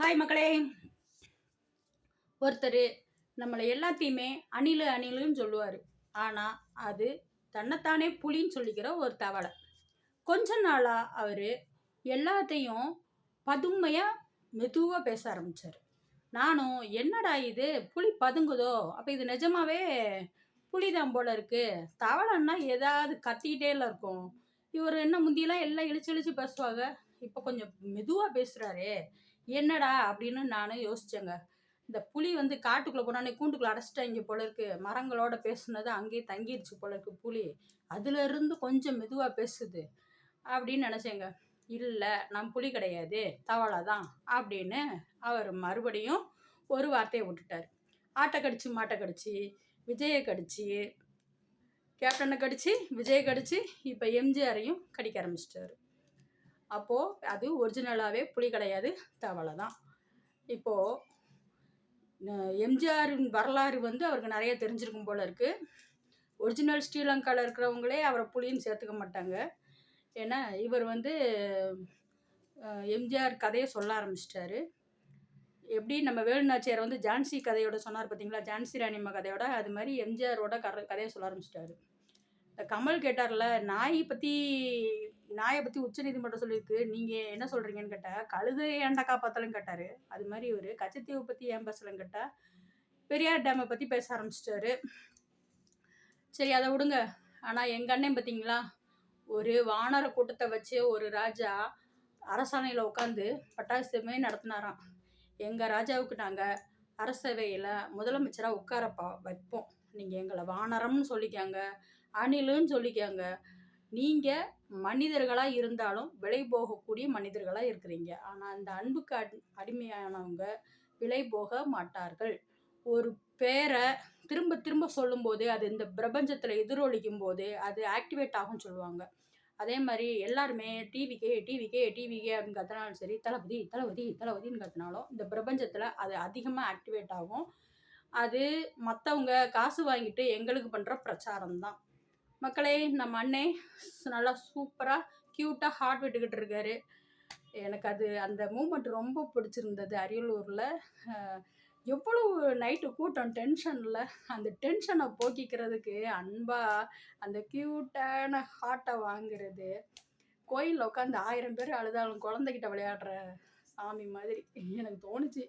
Hi மக்களே. ஒருத்தர் நம்மளை எல்லாத்தையுமே அணிலு அணிலுன்னு சொல்லுவார். ஆனால் அது தன்னைத்தானே புலின்னு சொல்லிக்கிற ஒரு தவளை. கொஞ்ச நாளாக அவர் எல்லாத்தையும் பதுமையாக மெதுவாக பேச ஆரம்பித்தார் நானும் என்னடா இது? புலி பதுங்குதோ? அப்போ இது நிஜமாவே புலிதான் போல இருக்குது தவளைன்னா ஏதாவது கத்திக்கிட்டே இல்லை இருக்கும். இவர் என்ன முந்தியெல்லாம் எல்லாம் இழிச்சு இழிச்சு பேசுவாங்க? இப்போ கொஞ்சம் மெதுவாக பேசுகிறாரே என்னடா அப்படின்னு நானும் யோசிச்சேங்க. இந்த புலி வந்து காட்டுக்குள்ளே போனானே கூண்டுக்குள்ளே அடைச்சிட்டாங்க போல இருக்கு. மரங்களோட பேசுனது அங்கேயே தங்கிருச்சு போல இருக்கு புலி. அதுல இருந்து கொஞ்சம் மெதுவாக பேசுது அப்படின்னு நினச்சேங்க. இல்லை நான் புலி கிடையாது. தவளை தான் அப்படின்னு அவர் மறுபடியும் ஒரு வார்த்தையை விட்டுட்டார். ஆட்டை கடிச்சு மாட்டை கடிச்சு விஜயை கடிச்சு கேப்டனை கடிச்சு விஜயை கடிச்சு இப்போ எம்ஜிஆரையும் கடிக்க ஆரம்பிச்சிட்டாரு. அப்போது அது ஒரிஜினலாகவே புலி கிடையாது. தவளை தான் இப்போது எம்ஜிஆரின் வரலாறு வந்து அவருக்கு நிறைய தெரிஞ்சிருக்கும் போல இருக்குது ஒரிஜினல் ஸ்ரீலங்காவில் இருக்கிறவங்களே அவரை புளின்னு சேர்த்துக்க மாட்டாங்க. ஏன்னா இவர் வந்து எம்ஜிஆர் கதையை சொல்ல ஆரம்பிச்சிட்டாரு. எப்படி நம்ம வேலுநாச்சியார் வந்து ஜான்சி கதையோட சொன்னார் பார்த்தீங்களா ஜான்சி ராணிம்மா கதையோட அது மாதிரி எம்ஜிஆரோட கதை கதையை சொல்ல ஆரம்பிச்சிட்டாரு. இந்த கமல் கேட்டார்ல நாய் பற்றி நாயை பற்றி உச்சநீதிமன்றம் சொல்லியிருக்கு. நீங்கள் என்ன சொல்கிறீங்கன்னு கேட்டால் கழுதை ஏன்டா காப்பாற்றலன்னு கேட்டார். அது மாதிரி இவர் கச்சத்தீவை பற்றி ஏன் பேசலன்னு கேட்டால் பெரியார் டேமை பற்றி பேச ஆரம்பிச்சிட்டாரு. சரி அதை விடுங்க. ஆனால் எங்கள் அண்ணன் பார்த்தீங்களா ஒரு வானர கூட்டத்தை வச்சு ஒரு ராஜா அரசாணையில் உட்காந்து பட்டாசுமே நடத்தினாராம். எங்கள் ராஜாவுக்கு நாங்கள் அரசவையில் முதலமைச்சராக உட்காரப்பா வைப்போம். நீங்கள் எங்களை வானரம்னு சொல்லிக்காங்க அணிலுன்னு சொல்லிக்காங்க. நீங்கள் மனிதர்களாக இருந்தாலும் விலை போகக்கூடிய மனிதர்களாக இருக்கிறீங்க. ஆனால் அந்த அன்புக்கு அடி அடிமையானவங்க விலை போக மாட்டார்கள். ஒரு பேரை திரும்ப திரும்ப சொல்லும்போது அது இந்த பிரபஞ்சத்தில் எதிரொலிக்கும் போது அது ஆக்டிவேட் ஆகும்னு சொல்லுவாங்க. அதே மாதிரி எல்லாருமே டிவிக்கே டிவிக்கே டிவிக்கே அப்படின்னு கத்தினாலும் சரி தளபதி தளபதி தளபதின்னு கத்தினாலும் இந்த பிரபஞ்சத்தில் அது அதிகமாக ஆக்டிவேட் ஆகும். அது மற்றவங்க காசு வாங்கிட்டு எங்களுக்கு பண்ணுற பிரச்சாரம் தான் மக்களே நம்ம அண்ணே நல்லா சூப்பராக க்யூட்டாக ஹார்ட் விட்டுக்கிட்டு இருக்காரு. எனக்கு அது அந்த மூமெண்ட் ரொம்ப பிடிச்சிருந்தது அரியலூரில். எவ்வளவு நைட்டு கூட்டம் டென்ஷனில் அந்த டென்ஷனை போக்கிக்கிறதுக்கு அன்பாக அந்த க்யூட்டான ஹார்ட்டை வாங்குறது. கோயிலில் உட்காந்து ஆயிரம் பேர் அழுதாலும் குழந்தைகிட்ட விளையாடுற சாமி மாதிரி எனக்கு தோணுச்சு.